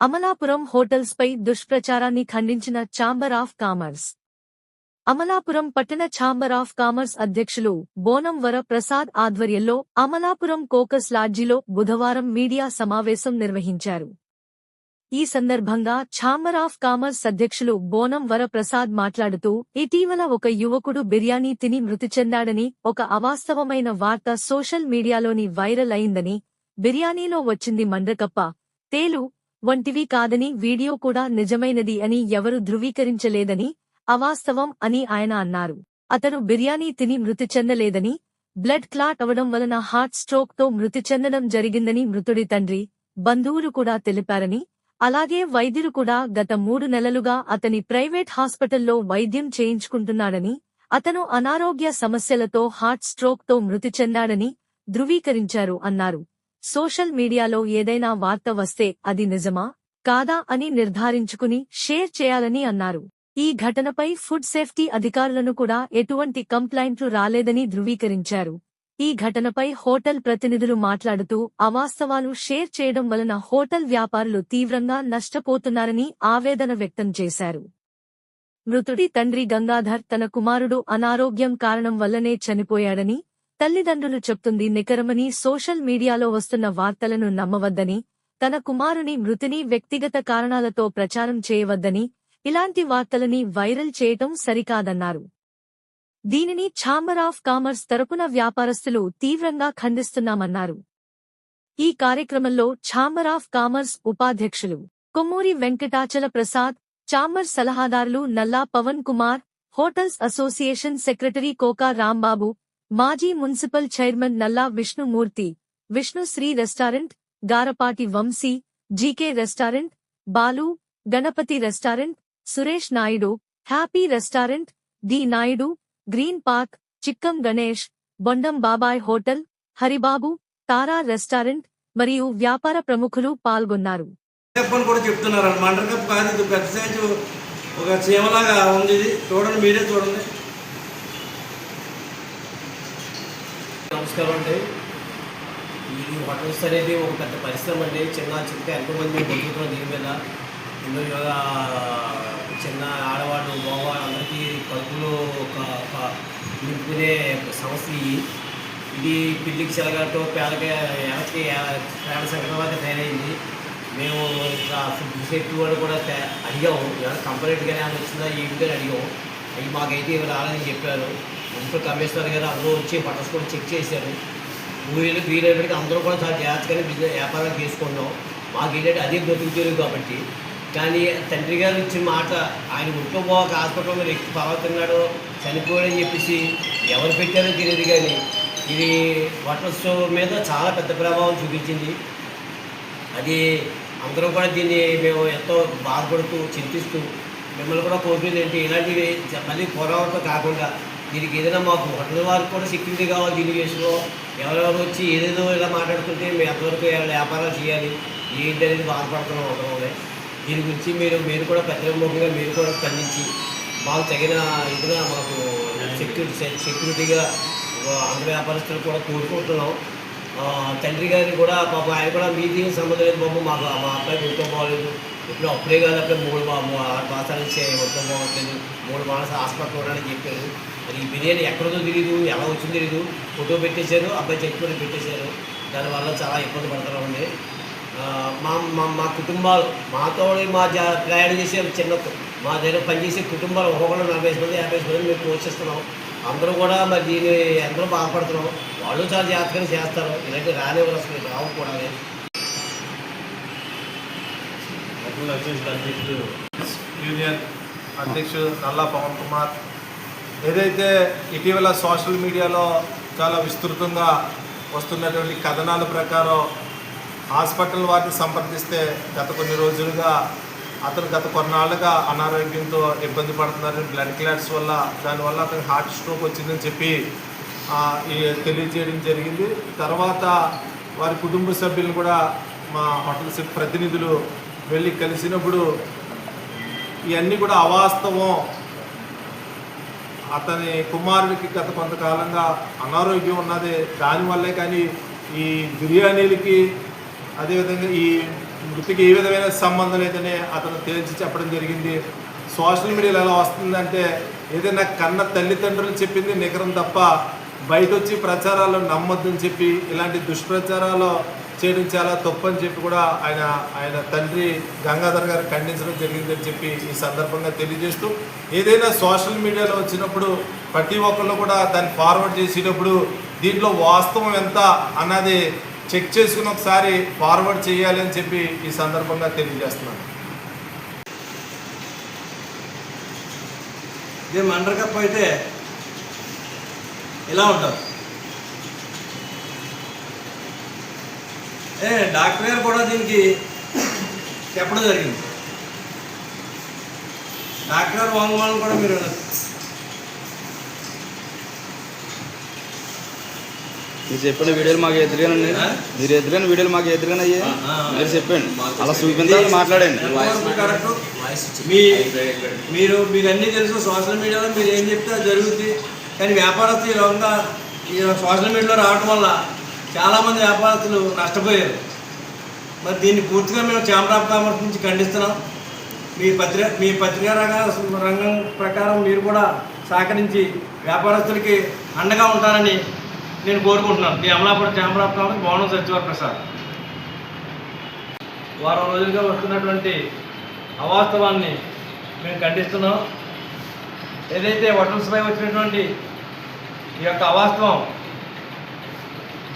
అమలాపురం హోటల్స్పై దుష్ప్రచారాన్ని ఖండించిన ఛాంబర్ ఆఫ్ కామర్స్. అమలాపురం పట్టణ ఛాంబర్ ఆఫ్ కామర్స్ అధ్యక్షులు బోనం వర ప్రసాద్ ఆధ్వర్యంలో అమలాపురం కోకస్ లాడ్జిలో బుధవారం మీడియా సమావేశం నిర్వహించారు. ఈ సందర్భంగా ఛాంబర్ ఆఫ్ కామర్స్ అధ్యక్షులు బోనం వర ప్రసాద్ మాట్లాడుతూ ఇటీవల ఒక యువకుడు బిర్యానీ తిని మృతి చెందాడని ఒక అవాస్తవమైన వార్త సోషల్ మీడియాలోని వైరల్ అయిందని బిర్యానీలో వచ్చింది మండ్రకప్ప తేలు వంటివి కాదని వీడియో కూడా నిజమైనది అని ఎవరు ధృవీకరించలేదని అవాస్తవం అని ఆయన అన్నారు. అతను బిర్యానీ తిని మృతి చెందలేదని బ్లడ్ క్లాట్ అవడం వలన హార్ట్ స్ట్రోక్తో మృతి చెందడం జరిగిందని మృతుడి తండ్రి బంధువులు కూడా తెలిపారని అలాగే వైద్యులు కూడా గత మూడు నెలలుగా అతని ప్రైవేట్ హాస్పిటల్లో వైద్యం చేయించుకుంటున్నాడని అతను అనారోగ్య సమస్యలతో హార్ట్ స్ట్రోక్తో మృతి చెందాడని ధృవీకరించారు అన్నారు. సోషల్ మీడియాలో ఏదైనా వార్త వస్తే అది నిజమా? కాదా అని నిర్ధారించుకుని షేర్ చేయాలని అన్నారు. ఈ ఘటనపై ఫుడ్ సేఫ్టీ అధికారులను కూడా ఎటువంటి కంప్లైంట్లు రాలేదని ధృవీకరించారు. ఈ ఘటనపై హోటల్ ప్రతినిధులు మాట్లాడుతూ అవాస్తవాలు షేర్ చేయడం వలన హోటల్ వ్యాపారులు తీవ్రంగా నష్టపోతున్నారని ఆవేదన వ్యక్తం చేశారు. మృతుడి తండ్రి గంగాధర్ తన కుమారుడు అనారోగ్యం కారణం వల్లనే చనిపోయాడని తల్లిదండ్రులు చెప్తుంది నికరమని సోషల్ మీడియాలో వస్తున్న వార్తలను నమ్మవద్దని తన కుమారుని మృతిని వ్యక్తిగత కారణాలతో ప్రచారం చేయవద్దని ఇలాంటి వార్తలని వైరల్ చేయటం సరికాదన్నారు. దీనిని ఛాంబర్ ఆఫ్ కామర్స్ తరపున వ్యాపారస్తులు తీవ్రంగా ఖండిస్తున్నామన్నారు. ఈ కార్యక్రమంలో ఛాంబర్ ఆఫ్ కామర్స్ ఉపాధ్యక్షులు కొమ్మూరి వెంకటాచల ప్రసాద్ ఛాంబర్ సలహాదారులు Nalla Pavan Kumar hotels association secretary Koka Rambabu మాజీ municipal chairman Nalla Vishnumurthy Vishnusri restaurant Garapati Vamsi GK restaurant Balu Ganapathi restaurant Suresh Naidu happy restaurant D Naidu green park Chikkam Ganesh Bondam బాబాయ్ hotel Haribabu తారా restaurant మరియు వ్యాపార ప్రముఖులు పాల్గొన్నారు. కూడా చెప్తున్నారు మండల cup కాదు ఇది పెద్ద సైజు ఒక చీమలాగా ఉంది చూడండి మీరే చూడండి. నమస్కారం అండి. ఈ హోటల్స్ అనేది ఒక పెద్ద పరిశ్రమ అండి. చిన్న చిన్న ఎంతోమంది బతుకుతున్నారు దీని మీద. ఎన్నో యోగా చిన్న ఆడవాళ్ళు మగవాళ్ళు అందరికీ కడుపులో ఒక నింపుకునే సమస్య ఇది. ఇది పిల్లికి చెలగటో పేదకి ఎవరికి పేద సంక్రమణ తయారైంది. మేము ఫుడ్ సేఫ్టీ వాళ్ళు కూడా తే- అడిగాము. ఏమైనా కంప్లైంట్గానే ఏమైనా వచ్చిందా? ఏమిటని అడిగాము. అవి మాకైతే ఇవి రాలని చెప్పారు. ఇంట్లో కమిషనర్ గారు అందరూ వచ్చి బటర్స్ కూడా చెక్ చేశారు. ఊరిలో వీలైనప్పటికీ అందరూ కూడా చాలా జాగ్రత్తగానే బిజినెస్ వ్యాపారం చేసుకున్నాం మాకు ఏంటంటే అదే బ్రతుకు తెలియదు కాబట్టి. కానీ తండ్రి గారు ఇచ్చిన మాట ఆయన ఒంట్లో పోక హాస్పిటల్లో వ్యక్తి పర్వతున్నాడు చనిపోయాడని చెప్పేసి ఎవరు పెట్టారో తెలియదు కానీ ఇది వాటర్ షో మీద చాలా పెద్ద ప్రభావం చూపించింది. అది అందరూ కూడా దీన్ని మేము ఎంతో బాధపడుతూ చింతిస్తూ మిమ్మల్ని కూడా కోరుకునేది ఏంటి ఇలాంటివి మళ్ళీ పునరావృతం కాకుండా దీనికి ఏదైనా మాకు హోటల్ వారికి కూడా సెక్యూరిటీ కావాలి దీని విషయంలో. ఎవరెవరు వచ్చి ఏదేదో ఇలా మాట్లాడుతుంటే మేము ఎంతవరకు వ్యాపారాలు చేయాలి ఏంటి అనేది బాధపడుతున్నాం అవసరం దీని గురించి మీరు మీరు కూడా ప్రతిముఖంగా మీరు కూడా స్పందించి మాకు తగిన ఇదిగా మాకు సెక్యూరిటీ సెక్యూరిటీగా అందరి వ్యాపారస్తులు కూడా కోరుకుంటున్నాం. తండ్రి గారిని కూడా పాపం ఆయన కూడా మీది సంబంధం లేదు బాబు మాకు మా అబ్బాయి ఒంటో బాగలేదు ఇప్పుడు అప్పుడే కాదు అప్పుడే మూడు మా- ఆరు మాసాల నుంచి మొత్తం బాగుంటుంది మూడు మాసాలు హాస్పిటల్ ఉన్నాడని చెప్పారు. మరి ఈ బిర్యానీ ఎక్కడదో తెలియదు ఎలా వచ్చిందో తెలియదు ఫోటో పెట్టేశారు అబ్బాయి చెప్పుకొని పెట్టేశారు. దానివల్ల చాలా ఇబ్బంది పడుతున్నామండి ఉంది మా మా మా కుటుంబాలు మాతో మా జా ప్రయాణం చేసే చిన్న మా దగ్గర పనిచేసే కుటుంబాలు ఒక్కొక్కరు నలభై ఐదు మంది యాభై మంది మేము పోషిస్తున్నాం. అందరూ కూడా మరి దీన్ని అందరూ బాధపడుతున్నాం. వాళ్ళు చాలా జాగ్రత్తగా చేస్తారు. ఇలాంటి రానివ్వరు అసలు రావు కూడా. అబ్దుల్ అధ్యక్షుడు యూనియన్ అధ్యక్షుడు నల్లా పవన్ కుమార్. ఏదైతే ఇటీవల సోషల్ మీడియాలో చాలా విస్తృతంగా వస్తున్నటువంటి కథనాల ప్రకారం హాస్పిటల్ వారిని సంప్రదిస్తే గత కొన్ని రోజులుగా అతను గత కొన్నాళ్ళుగా అనారోగ్యంతో ఇబ్బంది పడుతున్నారు. బ్లడ్ క్లాట్స్ వల్ల దానివల్ల అతనికి హార్ట్ స్ట్రోక్ వచ్చిందని చెప్పి తెలియజేయడం జరిగింది. తర్వాత వారి కుటుంబ సభ్యులు కూడా మా హోటల్ ప్రతినిధులు వెళ్ళి కలిసినప్పుడు ఇవన్నీ కూడా అవాస్తవం. అతని కుమారుడికి గత కొంతకాలంగా అనారోగ్యం ఉన్నది. దానివల్లే కానీ ఈ బిర్యానీలకి అదేవిధంగా ఈ మృతికి ఏ విధమైన సంబంధం లేదని అతను తేల్చి చెప్పడం జరిగింది. సోషల్ మీడియాలో ఎలా వస్తుందంటే ఏదైనా కన్న తల్లిదండ్రులు చెప్పింది నిగరం తప్ప బయట వచ్చి ప్రచారాలు నమ్మొద్దని చెప్పి ఇలాంటి దుష్ప్రచారాలు చేయడం చాలా తప్పు అని చెప్పి కూడా ఆయన ఆయన తండ్రి గంగాధర్ గారు ఖండించడం జరిగిందని చెప్పి ఈ సందర్భంగా తెలియజేస్తూ ఏదైనా సోషల్ మీడియాలో వచ్చినప్పుడు ప్రతి ఒక్కళ్ళు కూడా దాన్ని ఫార్వర్డ్ చేసేటప్పుడు దీంట్లో వాస్తవం ఎంత అన్నది చెక్ చేసుకుని ఒకసారి ఫార్వర్డ్ చేయాలి అని చెప్పి ఈ సందర్భంగా తెలియజేస్తున్నాను. ఇదే అండర్ కప్ అయితే ఇలా ఉంటారు? ఏ డాక్టర్ గారు కూడా దీనికి చెప్పడం జరిగింది. డాక్టర్ గారు వాంగ్మూలం కూడా మీరు. మీరు చెప్పిన వీడియోలు మాకు ఎదురుగానండి? మీరు ఎదురుగాని వీడియోలు మాకు ఎదురుగానే అయ్యాయి. మీరు చెప్పండి. అలా చూపించాలి మాట్లాడండి. కరెక్ట్? మీ మీరు మీకు అన్నీ తెలుసు సోషల్ మీడియాలో మీరు ఏం చెప్తే అది జరుగుద్ది. కానీ వ్యాపారస్తులు ఈ సోషల్ మీడియాలో రావడం వల్ల చాలామంది వ్యాపారస్తులు నష్టపోయారు. మరి దీన్ని పూర్తిగా మేము ఛాంబర్ ఆఫ్ కామర్స్ నుంచి ఖండిస్తున్నాం. మీ పత్రిక మీ పత్రికా రంగ రంగం ప్రకారం మీరు కూడా సహకరించి వ్యాపారస్తులకి అండగా ఉంటారని నేను కోరుకుంటున్నాను. మీ అమలాపురం ఛాంబర్ ఆఫ్ కామర్స్ భవనం సచివ ప్రసాద్ వారం రోజులుగా వస్తున్నటువంటి అవాస్తవాన్ని మేము ఖండిస్తున్నాం. ఏదైతే హోటల్స్పై వచ్చినటువంటి ఈ యొక్క అవాస్తవం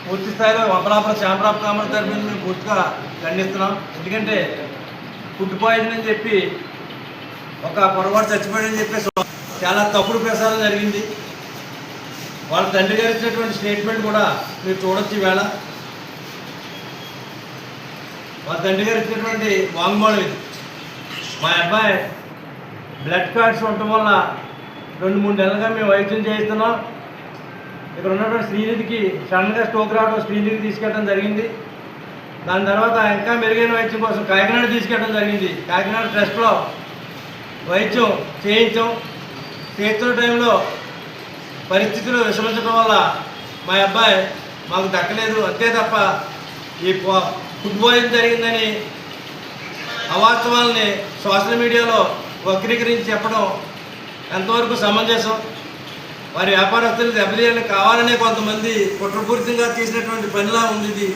పూర్తి స్థాయిలో అమలాపురం ఛాంబర్ ఆఫ్ కామర్స్ తరఫున మేము పూర్తిగా ఖండిస్తున్నాం. ఎందుకంటే ఫుడ్ పాయిజన్ అని చెప్పి ఒక పొరపాటు చచ్చిపోయాడని చెప్పేసి చాలా తప్పుడు ప్రసారం జరిగింది. వాళ్ళ తండ్రి గారు ఇచ్చినటువంటి స్టేట్మెంట్ కూడా మీరు చూడొచ్చు ఈవేళ వాళ్ళ తండ్రి గారు ఇచ్చినటువంటి వాంగ్మూలం ఇది. మా అబ్బాయి బ్లడ్ కార్డ్స్ ఉండటం వల్ల రెండు మూడు నెలలుగా మేము వైద్యం చేయిస్తున్నాం. ఇక్కడ ఉన్నటువంటి శ్రీనిధికి సడన్గా స్ట్రోక్ రావడం శ్రీనిధికి తీసుకెళ్ళడం జరిగింది. దాని తర్వాత ఇంకా మెరుగైన వైద్యం కోసం కాకినాడ తీసుకెళ్ళడం జరిగింది. కాకినాడ ట్రస్ట్లో వైద్యం చేయించాం. చేస్తున్న టైంలో పరిస్థితులు విషమించడం వల్ల మా అబ్బాయి మాకు దక్కలేదు. అంతే తప్ప ఈ ఫుడ్ పాయిజన్ జరిగిందని అవాస్తవాల్ని సోషల్ మీడియాలో వక్రీకరించి చెప్పడం ఎంతవరకు సమంజసం? వారి వ్యాపారస్తులు దెబ్బతీయాలని కావాలనే కొంతమంది కుట్రపూరితంగా చేసినటువంటి పనిలా ఉంది ఇది.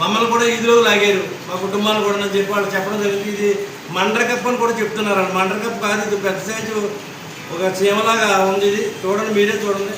మమ్మల్ని కూడా ఇదిలో లాగారు. మా కుటుంబాలు కూడా అని చెప్పి వాళ్ళు చెప్పడం జరిగింది. ఇది మండ్రకప్ అని కూడా చెప్తున్నారు మండ్రకప్ కాదు ఇది పెద్ద సైజు ఒక చీమలాగా ఉంది ఇది. చూడండి మీరే చూడండి.